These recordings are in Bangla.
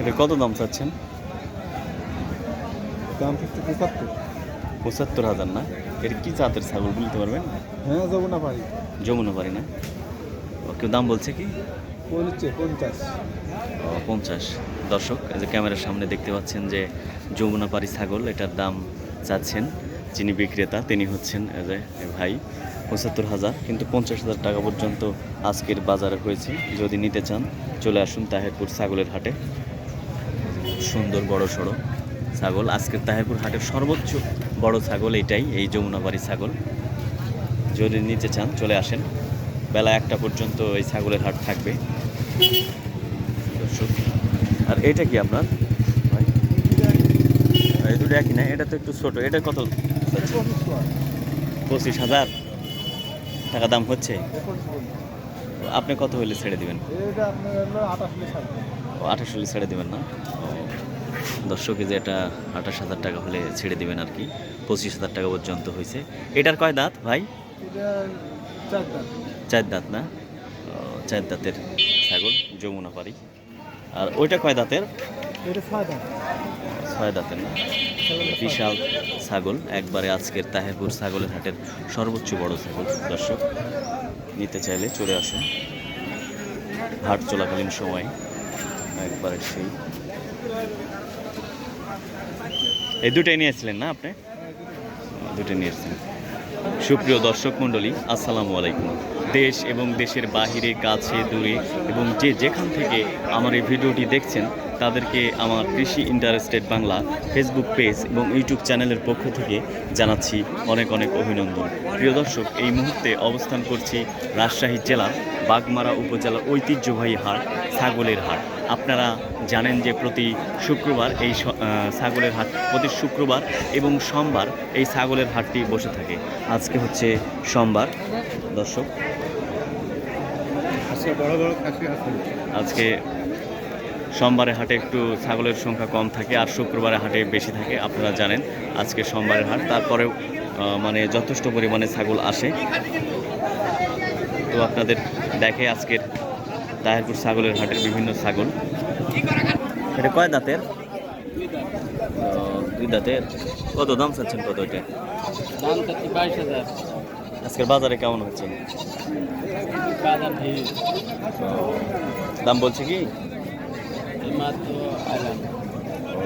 এটা কত দাম চাচ্ছেন? দাম ফিফটি পঁচাত্তর। পঁচাত্তর হাজার না? এটা কি জাতের ছাগল বলতে পারবেন? হ্যাঁ যাব না ভাই যমুনা পারি না? কেউ দাম বলছে কি? হচ্ছে পঞ্চাশ। পঞ্চাশ। দর্শক এই যে ক্যামেরার সামনে দেখতে পাচ্ছেন যে যমুনা পারি ছাগল এটার দাম চাচ্ছেন যিনি বিক্রেতা তিনি হচ্ছেন এই যে ভাই। পঁচাত্তর হাজার কিন্তু পঞ্চাশ হাজার টাকা পর্যন্ত আজকের বাজারে হয়েছে। যদি নিতে চান, চলে আসুন তাহেরপুর ছাগলের হাটে। সুন্দর বড় সড়ো ছাগল। আজকের তাহেরপুর হাটের সর্বোচ্চ বড় ছাগল এটাই, এই যমুনাপাড়ি ছাগল। যদি নিতে চান, চলে আসেন। বেলা একটা পর্যন্ত এই ছাগলের হাট থাকবে। আর এটা কি আপনার? এই দুটো একই না? এটা তো একটু ছোট। এটা কত? পঁচিশ হাজার। টাকা দাম হচ্ছে? আপনি কত হইলে ছেড়ে দিবেন? আঠাশ হলে ছেড়ে দিবেন না? দর্শক যে এটা আঠাশ হাজার টাকা হলে ছেড়ে দিবেন আর কি পঁচিশ হাজার টাকা পর্যন্ত হয়েছে এটার কয় দাঁত ভাই? চার দাঁত। না? চার দাঁতের ছাগল যমুনা পারি আর ওইটা কয় দাঁতের? ছয় দাঁতের না? বিশাল ছাগল, একবারে আজকের তাহেরপুর ছাগলের হাটের সর্বোচ্চ বড় ছাগল। দর্শক, নিতে চাইলে চলে আসুন। হাট চলাকালীন সময় একবারে সেই। এই দুটাই নিয়েছিলেন না আপনি? দুটাই নিয়েছিলেন সুপ্রিয় দর্শক মণ্ডলী, আসসালামু আলাইকুম। দেশ এবং দেশের বাহিরে, কাছে, দূরে এবং যে যেখান থেকে আমার এই ভিডিওটি দেখছেন, তাদেরকে আমার কৃষি ইন্টারেস্টেড বাংলা ফেসবুক পেজ এবং ইউটিউব চ্যানেলের পক্ষ থেকে জানাচ্ছি অনেক অনেক অভিনন্দন। প্রিয় দর্শক, এই মুহূর্তে অবস্থান করছি রাজশাহী জেলার বাগমারা উপজেলার ঐতিহ্যবাহী হাট, ছাগলের হাট। আপনারা জানেন যে প্রতি শুক্রবার এই ছাগলের হাট প্রতি শুক্রবার এবং সোমবার এই ছাগলের হাটটি বসে থাকে। আজকে হচ্ছে সোমবার দর্শক। আচ্ছা আজকে সোমবারে হাটে একটু ছাগলের সংখ্যা কম থাকে আর শুক্রবারে হাটে বেশি থাকে আপনারা জানেন আজকে সোমবারের হাট। তারপরেও মানে যথেষ্ট পরিমাণে ছাগল আসে। তো আপনাদের দেখে আজকের তাহেরপুর ছাগলের হাটের বিভিন্ন ছাগল। এটা কয় দাঁতের? দুই দাঁতের। কত দাম চাচ্ছেন কত এটা? দাম চাচ্ছি বাইশ হাজার। আজকের বাজারে কেমন হচ্ছে? দাম বলছে কি?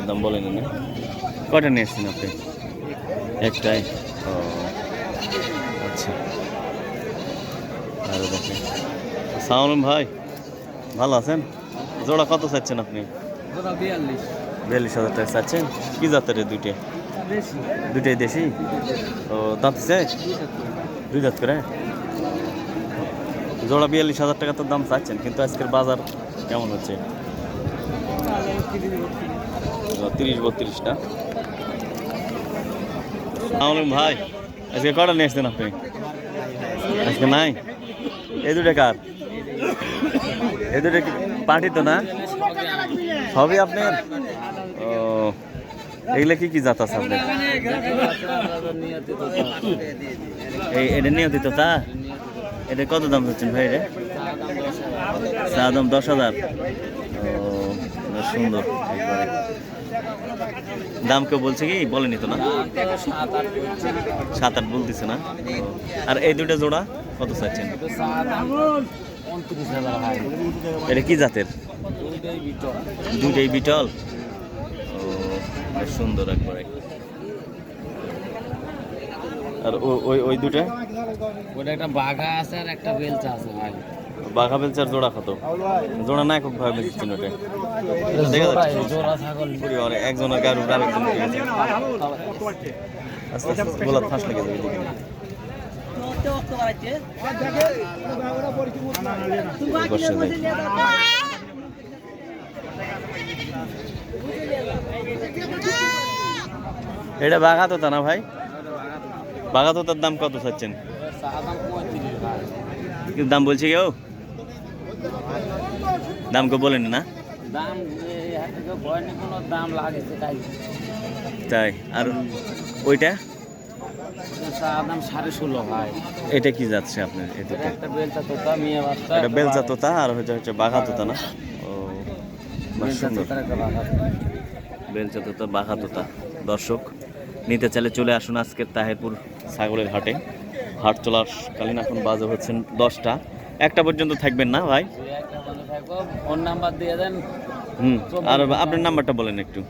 দাম বলেন না? কটা নিয়ে এসছেন আপনি? একটাই। ও আচ্ছা। আরও দেখেন। সালাম ভাই। ভালো আছেন? জোড়া কত চাচ্ছেন আপনি? বিয়াল্লিশ। হাজার টাকা চাচ্ছেন? কি জাতের দুইটা? দুইটাই দেশি? ও দাঁত দুই দাঁত করে? জোড়া বিয়াল্লিশ হাজার টাকা তো দাম চাচ্ছেন কিন্তু আজকের বাজার কেমন হচ্ছে? তিরিশ বত্রিশটা আসসালামু ভাই আজকে কটা নিয়ে আসছেন আপনি? আজকে নাই? এই দুটা কার? এই দুটা পার্টি তো না? সবই আপনার? ও, এগুলা কি কি জাত আছে আপনার? এই এটা নিয়ে দিত তা এটা কত দাম হচ্ছেন ভাই রে? চা দাম দশ হাজার। ও সুন্দর। দাম কেউ বলছে কি? বলেনি তো না? সাত আট বলতেছে না? আর এই দুটো জোড়া কত চাচ্ছেন? এটা কি জাতের? দুইটাই বিটল। ও সুন্দর একবারে। আর ওই ওই দুটা ওটা একটা বাঘা আছে আর একটা বেলচা আছে ভাই। বাঘা বেলচার জোড়া কত? জোড়া না খুব ভাবে বেচছেন ওটা। দেখা যাচ্ছে। একজনের উপর আরেকজন আস্তে আস্তে গোলাপ ফাঁস লেগে যাবে। এটা বাঘা তোতা না ভাই? বাঘা তোতার দাম কত চাচ্ছেন? দাম বলছে কেউ? দাম কেউ বলেন না? তাই আর ওইটা? সাড়ে ষোলো ভাই। এটা কি যাচ্ছে আপনার? এটা একটা বেলচা তোতা মেয়ে বাচ্চা। এটা বেলচা তোতা আর হচ্ছে হচ্ছে বাঘা তোতা না? ও সুন্দর। বেলচা তোতা বাঘা তোতা। দর্শক নিতে চাইলে চলে আসুন আজকের তাহেরপুর ছাগলের হাটে। হাট চলাকালীন এখন বাজে হচ্ছেন দশটা। একটা পর্যন্ত থাকবেন না ভাই? ফোন নাম্বার দিয়ে দেন। হুম আর আপনার নাম্বারটা বলেন একটু।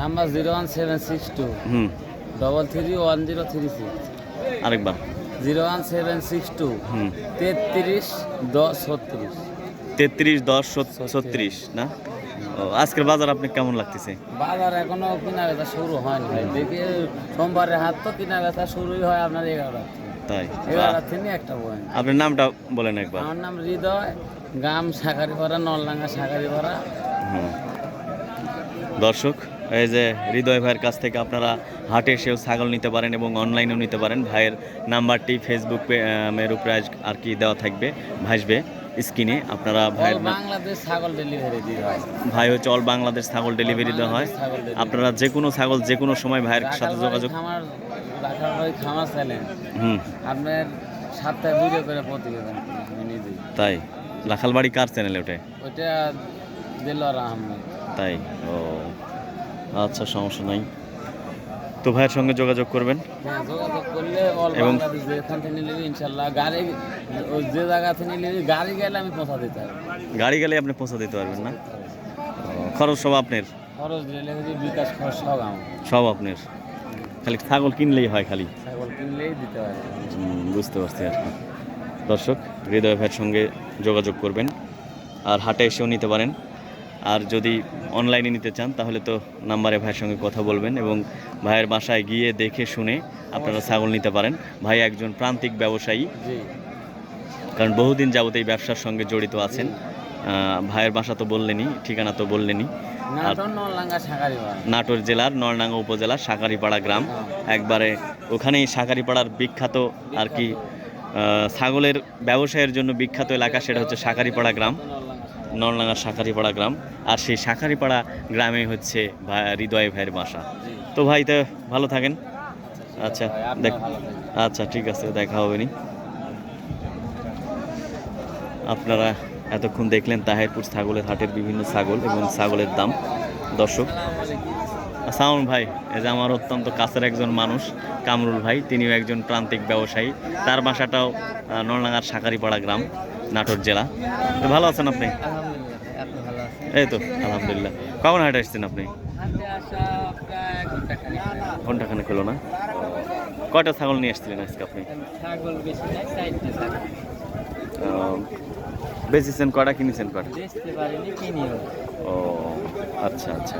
Number zero one seven six two. হুম। Double three one zero three six আরেকবার। Zero one seven six two তেত্রিশ দশ ছত্রিশ। তেত্রিশ দশ ছত্রিশ না? আজকের বাজার আপনি কেমন লাগতেছে? বাজার এখনও কিনা বেচা শুরু হয়নি দেখি সোমবারের হাত তো কিনা বেচা শুরুই হয় আপনার এগারোটা তাই? এগারোটা থেকে একটা বই আপনার নামটা বলেন একবার। আমার নাম হৃদয় গ্রাম সাকারিপাড়া নলডাঙ্গা সাকারিপাড়া। দর্শক এই যে হৃদয় ভাইয়ের কাছ থেকে আপনারা হাটে এসেও ছাগল নিতে পারেন এবং অনলাইনেও নিতে পারেন। ভাইয়ের নাম্বারটি ফেসবুক এর উপরে আর কি দেওয়া থাকবে ভাসবে স্ক্রিনে আপনারা ভাইয়ের বাংলাদেশ ছাগল ডেলিভারি হয়। ভাই হচ্ছে অল বাংলাদেশ ছাগল ডেলিভারি দেওয়া হয়। আপনারা যে কোনো ছাগল যে কোনো সময় ভাইয়ের সাথে যোগাযোগ খামার হুম। আপনার করে প্রতিবেদন তাই? লাখালবাড়ি কার চ্যানেল ওইটা দিলর আহমেদ। তাই? ও। আচ্ছা সমস্যা নাই। তো ভাইয়ের সঙ্গে যোগাযোগ করবেন? হ্যাঁ যোগাযোগ করলে অল এবং- বাংলাদেশ যেখান থেকে নিলে ইনশাল্লাহ গাড়ি যে জায়গা থেকে নিলে গাড়ি গেলে আমি পৌঁছা দিতে গাড়ি গেলে আপনি পৌঁছে দিতে পারবেন না? খরচ সব আপনার? খরচ দিলে বিকাশ খরচ সব আমার। সব আপনার। খালি ছাগল কিনলেই হয় খালি। ছাগল কিনলেই দিতে হবে হুম, বুঝতে পারছি আর কি। দর্শক হৃদয় ভাইয়ের সঙ্গে যোগাযোগ করবেন। আর হাটে এসেও নিতে পারেন। আর যদি অনলাইনে নিতে চান তাহলে তো নাম্বারে ভাইয়ের সঙ্গে কথা বলবেন এবং ভাইয়ের বাসায় গিয়ে দেখে শুনে আপনারা ছাগল নিতে পারেন। ভাই একজন প্রান্তিক ব্যবসায়ী। কারণ বহুদিন যাবত এই ব্যবসার সঙ্গে জড়িত আছেন। ভাইয়ের বাসা তো বললেনি ঠিকানা তো বললেনই না আর- তো নলাঙ্গা সাঁকারি বাড়ি নাটোর জেলার নরনাঙ্গা উপজেলার সাকারিপাড়া গ্রাম। একবারে ওখানেই সাকারিপাড়ার বিখ্যাত আর কি ছাগলের ব্যবসায়ের জন্য বিখ্যাত এলাকা সেটা হচ্ছে সাকারিপাড়া গ্রাম। নলাঙ্গা নরনাঙ্গা সাকারিপাড়া গ্রাম। আর সেই শাঁখারিপাড়া গ্রামে হচ্ছে ভাই হৃদয় ভাইয়ের বাসা। তো ভাই তো ভালো থাকেন? আচ্ছা দেখ আচ্ছা ঠিক আছে দেখা হবে নি। আপনারা এতক্ষণ দেখলেন তাহেরপুর ছাগলের হাটের বিভিন্ন ছাগল এবং ছাগলের দাম। দর্শক সাউন ভাই এই যে আমার অত্যন্ত কাছের একজন মানুষ কামরুল ভাই তিনিও একজন প্রান্তিক ব্যবসায়ী। তার বাসাটাও আহ, নরনাঙ্গার সাকারিপাড়া গ্রাম নাটোর জেলা। তো ভালো আছেন আপনি? এই তো আলহামদুলিল্লাহ। কখন হাটে আসছেন আপনি? ঘন্টাখানে হলো। না? কয়টা ছাগল নিয়ে আসছিলেন আজকে আপনি? বেচেছেন কটা কিনেছেন? কিনি বেচতে করা কিনিও ও আচ্ছা আচ্ছা।